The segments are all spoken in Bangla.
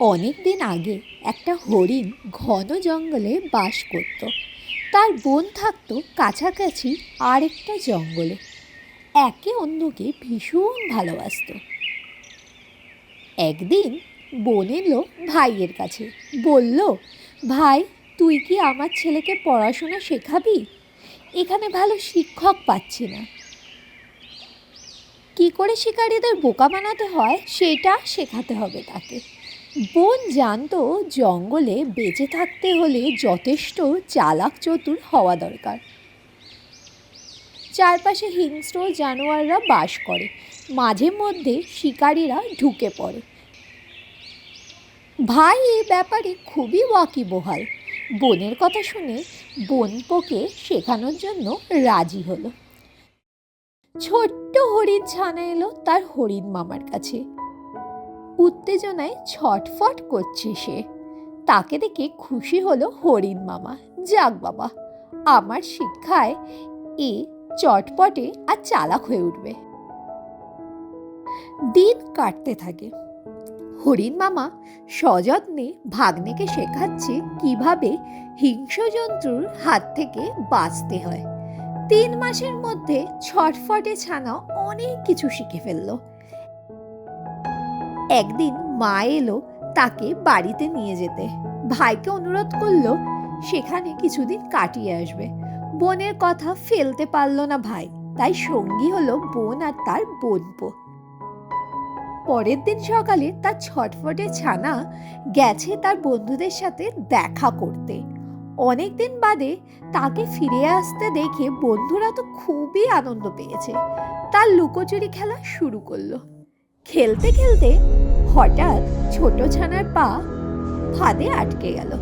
অনেক দিন আগে একটা হরিণ ঘন জঙ্গলে বাস করত। তার বোন থাকতো কাছাকাছি আরেকটা জঙ্গলে। একে অন্যকে ভীষণ ভালোবাসতো। একদিন বোন এলো ভাইয়ের কাছে। বলল, ভাই, তুই কি আমার ছেলেকে পড়াশোনা শেখাবি? এখানে ভালো শিক্ষক পাচ্ছি না। কি করে শিকারীদের বোকা বানাতে হয়, সেটা শেখাতে হবে তাকে। বোন জানতো জঙ্গলে বেঁচে থাকতে হলে যথেষ্ট চালাক চতুর হওয়া দরকার। চারপাশে হিংস্র জানোয়াররা বাস করে, মাঝে মধ্যে শিকারীরা ঢুকে পড়ে। ভাই, এই ব্যাপারে খুবই ওয়াকিবহাল। বোনের কথা শুনে বোনপোকে শেখানোর জন্য রাজি হলো। ছোট্ট হরিণ ছানা এলো তার হরিণ মামার কাছে। উত্তেজনায় ছটফট করছে সে। তাকে দেখে খুশি হলো হরিণ মামা। যাক বাবা, আমার শিক্ষায় এ চটপটে আর চালাক হয়ে উঠবে। দিন কাটতে থাকে। হরিণ মামা সযত্নে ভাগ্নেকে শেখাচ্ছে কীভাবে হিংস্রজন্তুর হাত থেকে বাঁচতে হয়। তিন মাসের মধ্যে ছটফটে ছানা অনেক কিছু শিখে ফেলল। একদিন মা এলো তাকে বাড়িতে নিয়ে যেতে। ভাইকে অনুরোধ করল সেখানে কিছুদিন কাটিয়ে আসবে। বোনের কথা ফেলতে পারল না ভাই, তাই সঙ্গী হলো বোন আর তার বোনপো। পরের দিন সকালে তার ছটফটে ছানা গেছে তার বন্ধুদের সাথে দেখা করতে। অনেক দিন বাদে তাকে ফিরে আসতে দেখে বন্ধুরা তো খুবই আনন্দ পেয়েছে। তার লুকোচুরি খেলা শুরু করল। খেলতে খেলতে হঠাৎ ছোট ছানার পা ফাঁদে আটকে গেল।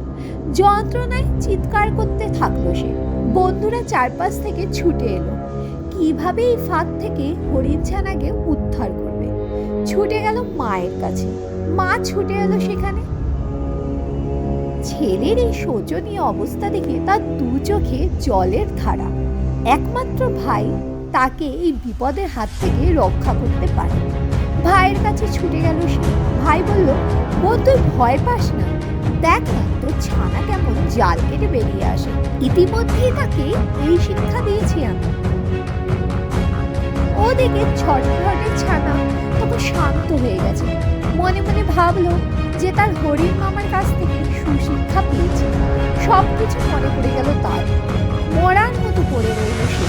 যন্ত্রণায় চিৎকার করতে থাকল সে। বন্ধুরা চারপাশ থেকে ছুটে এলো। কীভাবে এই ফাঁদ থেকে হরিণ ছানাকে উদ্ধার করবে? ছুটে গেল মায়ের কাছে। মা ছুটে এলো সেখানে। ছেলের এই শোচনীয় অবস্থা দেখে তার দু চোখে জলের ধারা। একমাত্র ভাই তাকে এই বিপদের হাত থেকে রক্ষা করতে পারে। ভাইয়ের কাছে ছুটে গেল সে। ভাই বলল বোন তুই ভয় পাস না। দেখ না তোর ছানা কেমন জাল কেটে বেরিয়ে আসে। ইতিমধ্যেই তাকে এই শিক্ষা দিয়েছি আমি। ওদিকে ছটফটের ছানা তখন শান্ত হয়ে গেছে। মনে মনে ভাবলো যে তার হরিণ মামার কাছ থেকে সুশিক্ষা পেয়েছে। সব কিছু মনে পড়ে গেল তার। মরার মতো পড়ে রইল সে।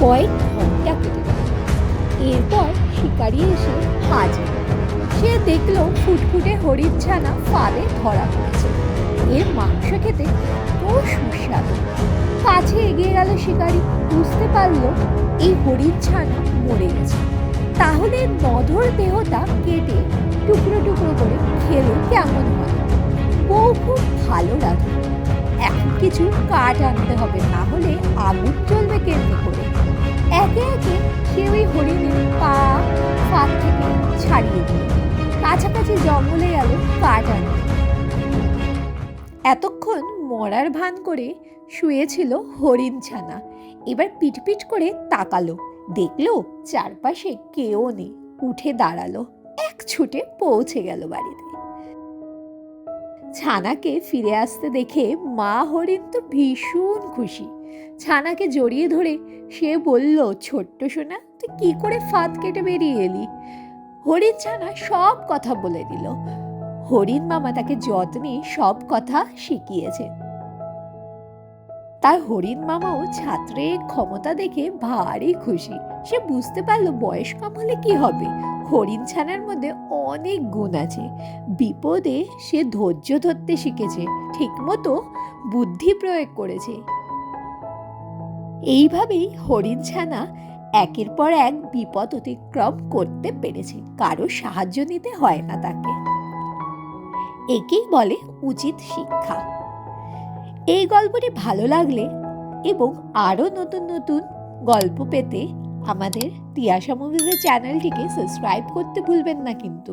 কয়েক ঘণ্টা কেটে গেল। এরপর শিকারি এসে হাজির। সে দেখল ফুটফুটে হরির ছানা ফাঁদে ধরা পড়েছে। এর মাংস খেতে ও সুস্বাদু। কাছে এগিয়ে গেল শিকারি। বুঝতে পারল এই হরির ছানা মরে গেছে। তাহলে নধর দেহটা কেটে টুকরো টুকরো করে খেলে কেমন হয়? বউ খুব ভালো লাগে এখন কিছু কাঠ আনতে হবে, না হলে আগুন চলবে কেমনি করে। ছাড়িয়ে দিল। কাছাকাছি জঙ্গলে গেল কাঠ আনতে। এতক্ষণ মরার ভান করে শুয়েছিল হরিণ ছানা। এবার পিটপিট করে তাকালো। দেখল চারপাশে কেউ নেই। উঠে দাঁড়াল। এক ছুটে পৌঁছে গেল বাড়িতে। ছানাকে ফিরে আসতে দেখে মা হরিণ তো ভীষণ খুশি। ছানাকে জড়িয়ে ধরে সে বলল, ছোট্ট সোনা, তুই কি করে ফাঁদ কেটে বেরিয়ে এলি? হরিণ ছানা সব কথা বলে দিল। হরিণ মামা তাকে যত্নে সব কথা শিখিয়েছে। তার হরিণ মামাও ছাত্রের ক্ষমতা দেখে ভারী খুশি। সে বুঝতে পারল বয়স কম হলে কি হবে। হরিণ ছানার মধ্যে অনেক গুণ আছে। বিপদে সে ধৈর্য ধরতে শিখেছে। ঠিকমতো বুদ্ধি প্রয়োগ করেছে। এইভাবেই হরিণ ছানা একের পর এক বিপদ অতিক্রম করতে পেরেছে। কারও সাহায্য নিতে হয় না তাকে। একেই বলে উচিত শিক্ষা। এই গল্পটি ভালো লাগলে এবং আরও নতুন নতুন গল্প পেতে আমাদের তিয়াশা মুভিজের চ্যানেলটিকে সাবস্ক্রাইব করতে ভুলবেন না কিন্তু।